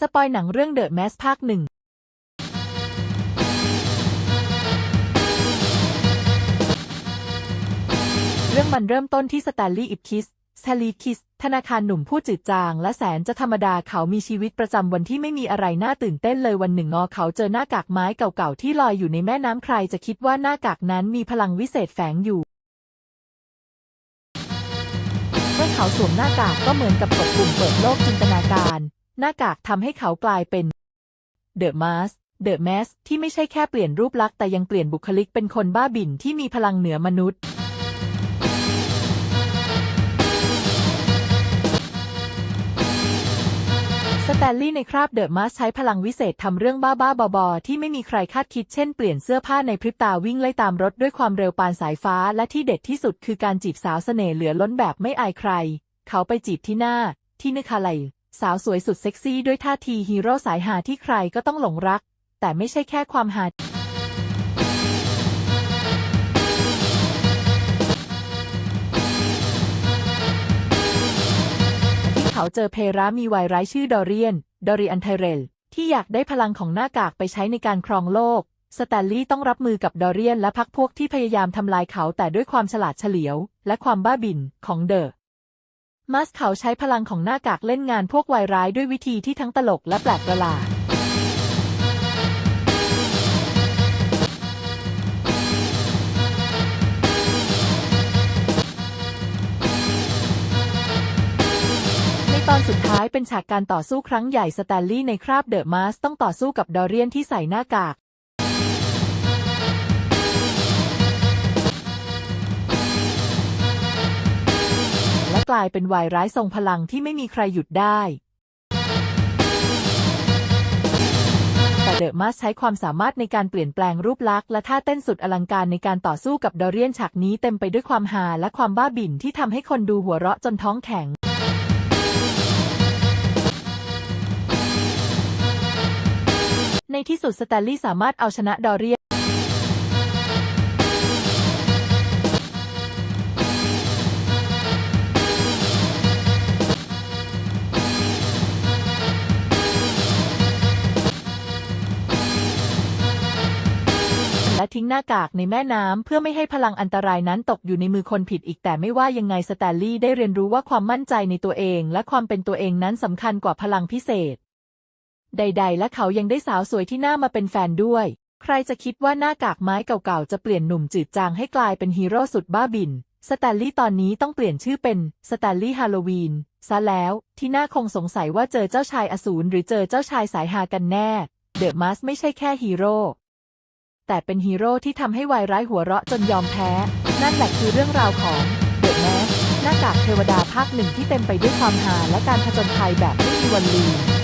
สปอยหนังเรื่องเดอะแมสภาคหนึ่งเรื่องมันเริ่มต้นที่สแตนลีย์อิปคิสสลีคิส ธนาคารหนุ่มผู้จืดจาง และแสนจะธรรมดาเขามีชีวิตประจำวันที่ไม่มีอะไรน่าตื่นเต้นเลยวันหนึ่งงอเขาเจอหน้ากากไม้เก่าๆ ที่ลอยอยู่ในแม่น้ำใครจะคิดว่าหน้ากากนั้นมีพลังวิเศษแฝงอยู่ เมื่อเขาสวมหน้ากากก็เหมือนกับกดปุ่มเปิดโลกจินตนาการ หน้ากากทำให้เขากลายเป็นเดอะมาสเดอะแมสที่ไม่ใช่แค่เปลี่ยนรูปลักษณ์แต่ยังเปลี่ยนบุคลิกเป็นคนบ้าบิ่นที่มีพลังเหนือมนุษย์ สแตนลีย์ในคราบเดอะมาสใช้พลังวิเศษทำเรื่องบ้าๆบอๆที่ไม่มีใครคาดคิดเช่นเปลี่ยนเสื้อผ้าในพริบตาวิ่งไล่ตามรถด้วยความเร็วปานสายฟ้า และที่เด็ดที่สุดคือการจีบสาวเสน่ห์เหลือล้นแบบไม่อายใคร เขาไปจีบที่หน้า ที่นึกอะไร สาวสวยสุดเซ็กซี่ด้วยท่าทีฮีโร่สายหาที่ใครก็ต้องหลงรัก แต่ไม่ใช่แค่ความหาที่เขาเจอเพรามีวายร้ายชื่อดอเรียน ดอริอันไทเรล ที่อยากได้พลังของหน้ากากไปใช้ในการครองโลก สแตนลีย์ต้องรับมือกับดอเรียนและพักพวกที่พยายามทำลายเขาแต่ด้วยความฉลาดเฉลียว และความบ้าบิ่นของเดอะ มัสเขาใช้พลังของหน้ากากเล่นงานพวกวายร้ายด้วยวิธีที่ทั้งตลกและแปลกประหลาดในตอนสุดท้ายเป็นฉากการต่อสู้ครั้งใหญ่สแตนลีย์ในคราบเดอะมาสต้องต่อสู้กับดอเรียนที่ใส่หน้ากาก กลายเป็นวายร้ายทรงพลังที่ไม่มีใครหยุดได้ แต่เดอะมาสใช้ความสามารถในการเปลี่ยนแปลงรูปลักษณ์และท่าเต้นสุดอลังการในการต่อสู้กับดอเรียนฉากนี้เต็มไปด้วยความฮาและความบ้าบิ่นที่ทำให้คนดูหัวเราะจนท้องแข็งในที่สุดสแตนลีย์สามารถเอาชนะดอเรีย และทิ้งหน้ากากในแม่น้ำเพื่อไม่ให้พลังอันตรายนั้นตกอยู่ในมือคนผิดอีกแต่ไม่ว่ายังไงสแตนลีย์ได้เรียนรู้ว่าความมั่นใจในตัวเองและความเป็นตัวเองนั้นสำคัญกว่าพลังพิเศษ ใด ๆ และเขายังได้สาวสวยที่หน้ามาเป็นแฟนด้วย ใครจะคิดว่าหน้ากากไม้เก่าๆจะเปลี่ยนหนุ่มจืดจางให้กลายเป็นฮีโร่สุดบ้าบินสแตนลีย์ตอนนี้ต้องเปลี่ยนชื่อเป็นสแตนลีย์ฮาโลวีนซะแล้วที่น่าคงสงสัยว่าเจอเจ้าชายอสูรหรือเจอเจ้าชายสายฮากันแน่ เดอะมาสไม่ใช่แค่ฮีโร่ แต่เป็นฮีโร่ที่ทำให้วายร้ายหัวเราะจนยอมแพ้ นั่นแหละคือเรื่องราวของเดอะแมสหน้ากากเทวดาภาคหนึ่งที่เต็มไปด้วยความฮาและการผจญภัยแบบไม่มีวันลืม